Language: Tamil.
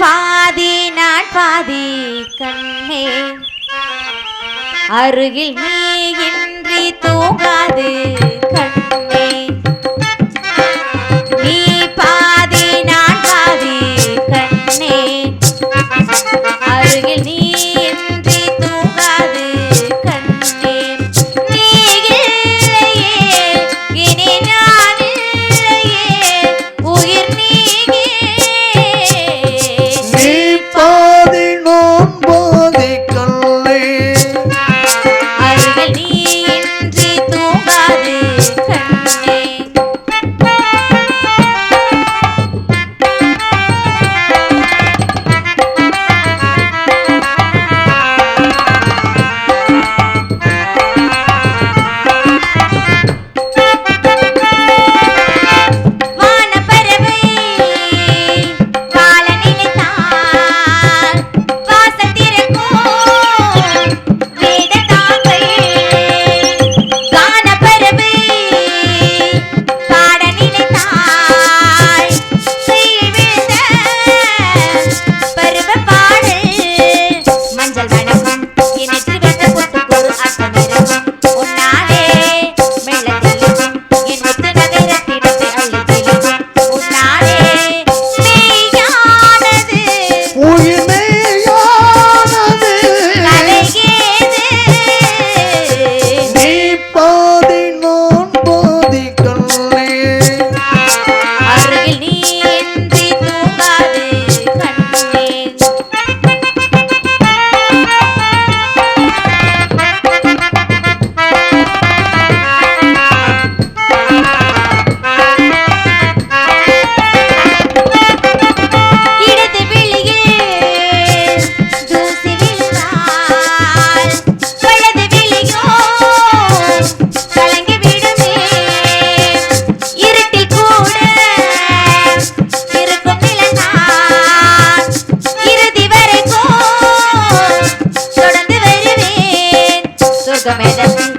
பாதி நான் பாதி கண்ணே. அருகில் நீ இன்றி தூங்காது Porque me